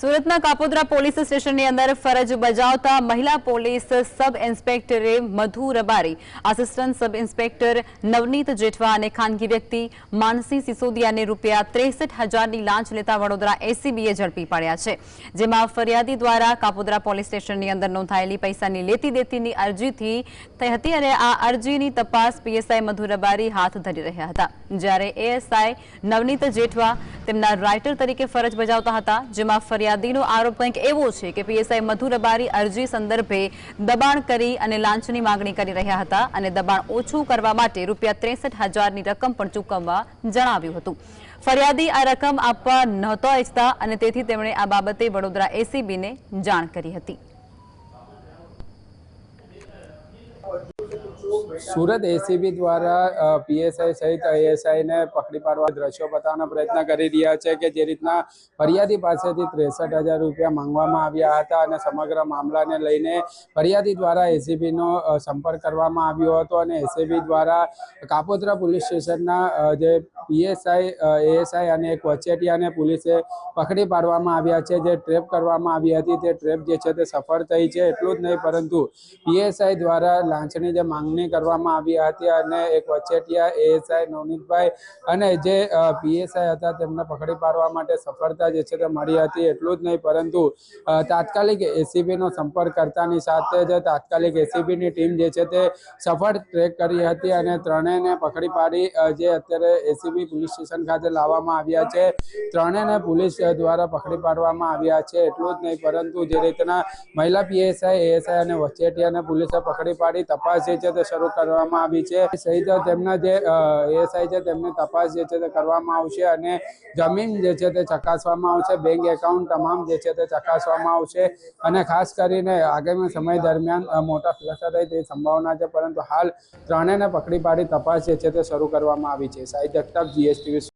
સુરતના કાપોદ્રા પોલીસ સ્ટેશનની અંદર ફરજ બજાવતા મહિલા police sub ઇન્સ્પેક્ટરે Madhu Rabari assistant sub inspector Navneet Jethwa અને ખાનગી વ્યક્તિ માનસી સિસોદિયાને રૂપિયા ત્રેસઠ હજારની લાંચ લેતા વડોદરા એસીબીએ ઝડપી પાડ્યા છે. જેમાં ફરિયાદી દ્વારા કાપોદ્રા પોલીસ સ્ટેશનની અંદર નોંધાયેલી પૈસાની લેતી દેતીની અરજીથી થઈ હતી અને આ અરજીની તપાસ પીએસઆઈ મધુ રબારી હાથ ધરી રહ્યા હતા. જ્યારે એએસઆઈ નવનીત જેઠવા તેમના રાઇટર તરીકે ફરજ બજાવતા હતા, જેમાં ફરિયાદીનો આરોપ કંઈક એવો છે કે પીએસઆઈ મધુ અરજી સંદર્ભે દબાણ કરી અને લાંચની માંગણી કરી રહ્યા હતા અને દબાણ ઓછું કરવા માટે રૂપિયા ત્રેસઠ હજારની રકમ પણ ચૂકવવા જણાવ્યું હતું. ફરિયાદી આ રકમ આપવા નહોતો ઇચ્છતા અને તેથી તેમણે આ બાબતે વડોદરા એસીબીને જાણ કરી હતી. સુરત એસીબી દ્વારા પીએસઆઈ સહિત આઈએસઆઈને પકડી પાડવા દ્રશ્યો બતાવવાનો પ્રયત્ન કરી રહ્યા છે કે જે રીતના ફરિયાદી પાસેથી ત્રેસઠ હજાર રૂપિયા માંગવામાં આવ્યા હતા અને સમગ્ર મામલાને લઈને ફરિયાદી દ્વારા એસીબીનો સંપર્ક કરવામાં આવ્યો હતો અને એસીબી દ્વારા કાપોદ્રા પોલીસ સ્ટેશનના જે પીએસઆઈ એએસઆઈ અને એક વચેટિયાને પોલીસે પકડી પાડવામાં આવ્યા છે. જે ટ્રેપ કરવામાં આવી હતી તે ટ્રેપ જે છે તે સફળ થઈ છે એટલું જ નહીં પરંતુ પીએસઆઈ દ્વારા લાંચની જે માંગણી કરવામાં આવી હતી અને એક વચેટિયા એએસઆઈ, નવનીતભાઈ અને જે પીએસઆઈ હતા તેમને પકડી પાડવા માટે સફળતા જે છે તે મળી હતી એટલું જ નહીં પરંતુ તાત્કાલિક એસીબીનો સંપર્ક કરતાની સાથે જ તાત્કાલિક એસીબીની ટીમ જે છે તે સફળ ટ્રેક કરી હતી અને ત્રણેયને પકડી પાડી જે અત્યારે એસીબી પોલીસ સ્ટેશન ખાતે લાવવામાં આવ્યા છે. ત્રણેયને પોલીસ દ્વારા પકડી પાડવામાં આવ્યા છે. એટલું જ નહીં, પરંતુ જે રીતના મહિલા પીએસઆઈ, એએસઆઈ અને વચેટિયાને પોલીસે પકડી પાડી, તપાસ જે છે તે શરૂ કરવામાં આવી છે. સહિત તેમના જે એએસઆઈ છે તેમની તપાસ જે છે તે કરવામાં આવશે અને જમીન જે છે તે ચકાસવામાં આવશે. બેંક એકાઉન્ટ તમામ જે છે તે ચકાસવામાં આવશે અને ખાસ કરીને આગામી સમય દરમિયાન મોટા ખુલાસા થાય તેવી સંભાવના છે, પરંતુ હાલ ત્રણેયને પકડી પાડી તપાસ જે છે તે શરૂ કરવામાં આવી છે. જગતાપ જીએસટીવી